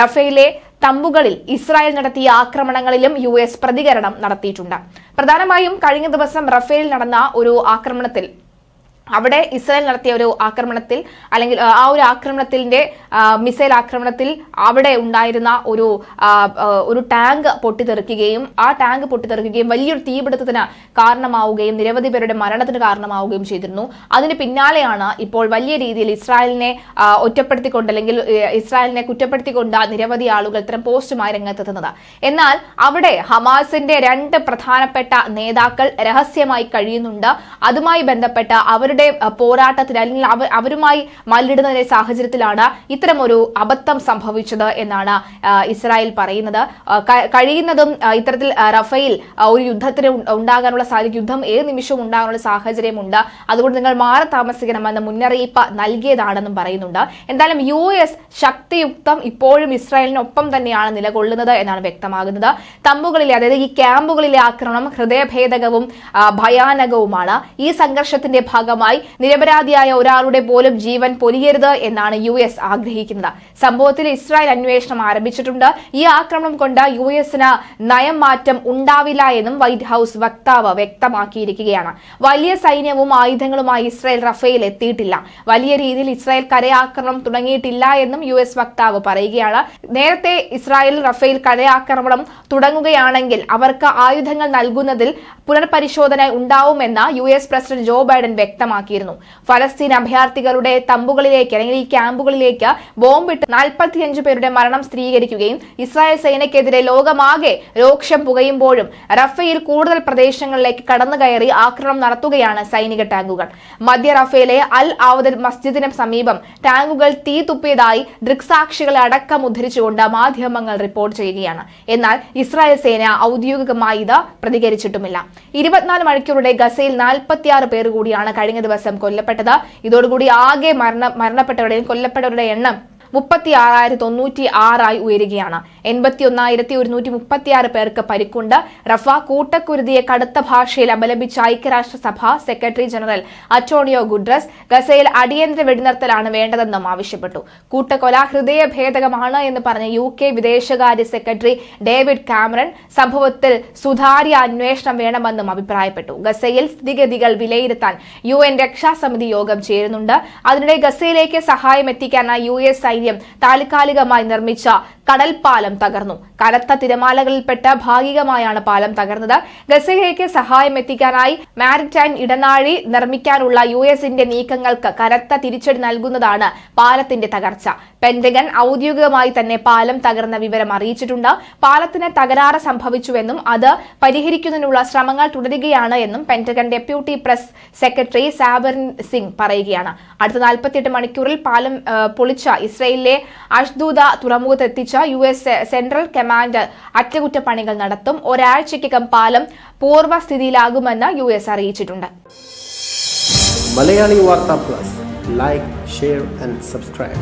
Raffaele തമ്പുകളിൽ Israel നടത്തിയ ആക്രമണങ്ങളിലും U പ്രതികരണം നടത്തിയിട്ടുണ്ട്. പ്രധാനമായും കഴിഞ്ഞ ദിവസം റഫേലിൽ നടന്ന ഒരു ആക്രമണത്തിൽ അവിടെ ഇസ്രായേൽ നടത്തിയ ഒരു ആക്രമണത്തിൽ അല്ലെങ്കിൽ ആ, ഒരു ആക്രമണത്തിന്റെ മിസൈൽ ആക്രമണത്തിൽ അവിടെ ഉണ്ടായിരുന്ന ഒരു ഒരു ടാങ്ക് പൊട്ടിത്തെറിക്കുകയും ആ ടാങ്ക് പൊട്ടിത്തെറിക്കുകയും വലിയൊരു തീപിടുത്തത്തിന് കാരണമാവുകയും നിരവധി പേരുടെ മരണത്തിന് കാരണമാവുകയും ചെയ്തിരുന്നു. അതിന് പിന്നാലെയാണ് ഇപ്പോൾ വലിയ രീതിയിൽ ഇസ്രായേലിനെ ഒറ്റപ്പെടുത്തിക്കൊണ്ട് അല്ലെങ്കിൽ ഇസ്രായേലിനെ കുറ്റപ്പെടുത്തിക്കൊണ്ട് നിരവധി ആളുകൾ ഇത്തരം പോസ്റ്റുമായി രംഗത്തെത്തുന്നത്. എന്നാൽ അവിടെ ഹമാസിന്റെ രണ്ട് പ്രധാനപ്പെട്ട നേതാക്കൾ രഹസ്യമായി കഴിയുന്നുണ്ട്. അതുമായി ബന്ധപ്പെട്ട അവരുടെ അ, പോരാട്ടത്തിന് അല്ലെങ്കിൽ അവ- അവരുമായി മല്ലിടുന്ന സാഹചര്യത്തിലാണ് ഇത്തരം ഒരു അബദ്ധം സംഭവിച്ചത് എന്നാണ് ഇസ്രായേൽ പറയുന്നത്. കഴിയുന്നതും ഇത്തരത്തിൽ റഫേൽ ഒരു യുദ്ധത്തിന് ഉണ്ടാകാനുള്ള സാധ്യത യുദ്ധം ഏത് നിമിഷവും ഉണ്ടാകാനുള്ള സാഹചര്യമുണ്ട്. അതുകൊണ്ട് നിങ്ങൾ മാറി താമസിക്കണമെന്ന് മുന്നറിയിപ്പ് നൽകിയതാണെന്നും പറയുന്നുണ്ട്. എന്തായാലും യു എസ് ശക്തിയുക്തം ഇപ്പോഴും ഇസ്രായേലിനൊപ്പം തന്നെയാണ് നിലകൊള്ളുന്നത് എന്നാണ് വ്യക്തമാകുന്നത്. തമ്പുകളിലെ അതായത് ഈ ക്യാമ്പുകളിലെ ആക്രമണം ഹൃദയഭേദകവും ഭയാനകവുമാണ്. ഈ സംഘർഷത്തിന്റെ ഭാഗമായി നിരപരാധിയായ ഒരാളുടെ പോലും ജീവൻ പൊലിയരുത് എന്നാണ് യു എസ് ആഗ്രഹിക്കുന്നത്. സംഭവത്തിൽ ഇസ്രായേൽ അന്വേഷണം ആരംഭിച്ചിട്ടുണ്ട്. ഈ ആക്രമണം കൊണ്ട് യു എസിന് നയം മാറ്റം ഉണ്ടാവില്ല എന്നും വൈറ്റ് ഹൌസ് വക്താവ് വ്യക്തമാക്കിയിരിക്കുകയാണ്. വലിയ സൈന്യവും ആയുധങ്ങളുമായി ഇസ്രായേൽ റഫേൽ എത്തിയിട്ടില്ല. വലിയ രീതിയിൽ ഇസ്രായേൽ കരയാക്രമണം തുടങ്ങിയിട്ടില്ല എന്നും യു എസ് വക്താവ് പറയുകയാണ്. നേരത്തെ ഇസ്രായേൽ റഫേൽ കരയാക്രമണം തുടങ്ങുകയാണെങ്കിൽ അവർക്ക് ആയുധങ്ങൾ നൽകുന്നതിൽ പുനർപരിശോധന ഉണ്ടാവുമെന്ന് U S president Joe Biden വ്യക്തമാക്കിയിരുന്നു ഫലസ്തീൻ അഭയാർത്ഥികളുടെ തമ്പുകളിലേക്ക് അല്ലെങ്കിൽ ഈ ക്യാമ്പുകളിലേക്ക് ബോംബിട്ട് നാൽപ്പത്തിയഞ്ച് പേരുടെ മരണം സ്ഥിരീകരിക്കുകയും ഇസ്രായേൽ സേനയ്ക്കെതിരെ ലോകമാകെ രോക്ഷം പുകയുമ്പോഴും റഫേൽ കൂടുതൽ പ്രദേശങ്ങളിലേക്ക് കടന്നു കയറി ആക്രമണം നടത്തുകയാണ് സൈനിക ടാങ്കുകൾ. മധ്യ റഫേലെ അൽ ആവദൽ മസ്ജിദിന് സമീപം ടാങ്കുകൾ തീ തുപ്പിയതായി ദൃക്സാക്ഷികളെ അടക്കം ഉദ്ധരിച്ചുകൊണ്ട് മാധ്യമങ്ങൾ റിപ്പോർട്ട് ചെയ്യുകയാണ്. എന്നാൽ ഇസ്രായേൽ സേന ഔദ്യോഗികമായി ഇത് പ്രതികരിച്ചിട്ടുമില്ല. ഇരുപത്തിനാല് മണിക്കൂറുടെ ഗസയിൽ നാൽപ്പത്തിയാറ് പേർ കൂടിയാണ് കഴിഞ്ഞ ദിവസം കൊല്ലപ്പെട്ടത്. ഇതോടുകൂടി ആകെ മരണ മരണപ്പെട്ടവരുടെയും കൊല്ലപ്പെട്ടവരുടെ എണ്ണം മുപ്പത്തി ആറായിരത്തി തൊണ്ണൂറ്റി ആറായി ഉയരുകയാണ്. എൺപത്തി ഒന്നായിരത്തി ഒരുന്നൂറ്റി മുപ്പത്തിയാറ് പേർക്ക് പരിക്കുണ്ട്. റഫ കൂട്ടക്കുരുതിയെ കടുത്ത ഭാഷയിൽ അപലപിച്ച ഐക്യരാഷ്ട്രസഭ സെക്രട്ടറി ജനറൽ അറ്റോണിയോ ഗുഡ്രസ് ഗസയിൽ അടിയന്തര വെടിനിർത്തലാണ് വേണ്ടതെന്നും ആവശ്യപ്പെട്ടു. കൂട്ടക്കൊല ഹൃദയഭേദകമാണ് എന്ന് പറഞ്ഞ യു കെ വിദേശകാര്യ സെക്രട്ടറി ഡേവിഡ് കാമറൺ സംഭവത്തിൽ സുതാര്യ അന്വേഷണം വേണമെന്നും അഭിപ്രായപ്പെട്ടു. ഗസയിൽ സ്ഥിതിഗതികൾ വിലയിരുത്താൻ യു എൻ രക്ഷാസമിതി യോഗം ചേരുന്നുണ്ട്. അതിനിടെ ഗസയിലേക്ക് സഹായം എത്തിക്കാനായി യു എസ് താൽക്കാലികമായി നിർമ്മിച്ച കടൽപ്പാലം തകർന്നു. കനത്ത തിരമാലകളിൽപ്പെട്ട് ഭാഗികമായാണ് പാലം തകർന്നത്. ഗസയിലേക്ക് സഹായം എത്തിക്കാനായി മാരിടൈം ഇടനാഴി നിർമ്മിക്കാനുള്ള യു എസിന്റെ നീക്കങ്ങൾക്ക് കനത്ത തിരിച്ചടി നൽകുന്നതാണ് പാലത്തിന്റെ തകർച്ച. പെന്റഗൺ ഔദ്യോഗികമായി തന്നെ പാലം തകർന്ന വിവരം അറിയിച്ചിട്ടുണ്ട്. പാലത്തിന് തകരാറ് സംഭവിച്ചുവെന്നും അത് പരിഹരിക്കുന്നതിനുള്ള ശ്രമങ്ങൾ തുടരുകയാണ് എന്നും Pentagon deputy press secretary Sabrina Singh പറയുകയാണ്. അടുത്ത നാൽപ്പത്തിയെട്ട് മണിക്കൂറിൽ പാലം പൊളിച്ച ഇസ്രയേലിലെ അഷ്ദൂദ തുറമുഖത്തെത്തിച്ച യു എസ് സെൻട്രൽ കമാൻഡ് അറ്റകുറ്റപ്പണികൾ നടത്തും. ഒരാഴ്ചയ്ക്കകം പാലം പൂർവസ്ഥിതിയിലാകുമെന്ന് യു എസ് അറിയിച്ചിട്ടുണ്ട്. മലയാളി വാർത്താ plus. Like share and subscribe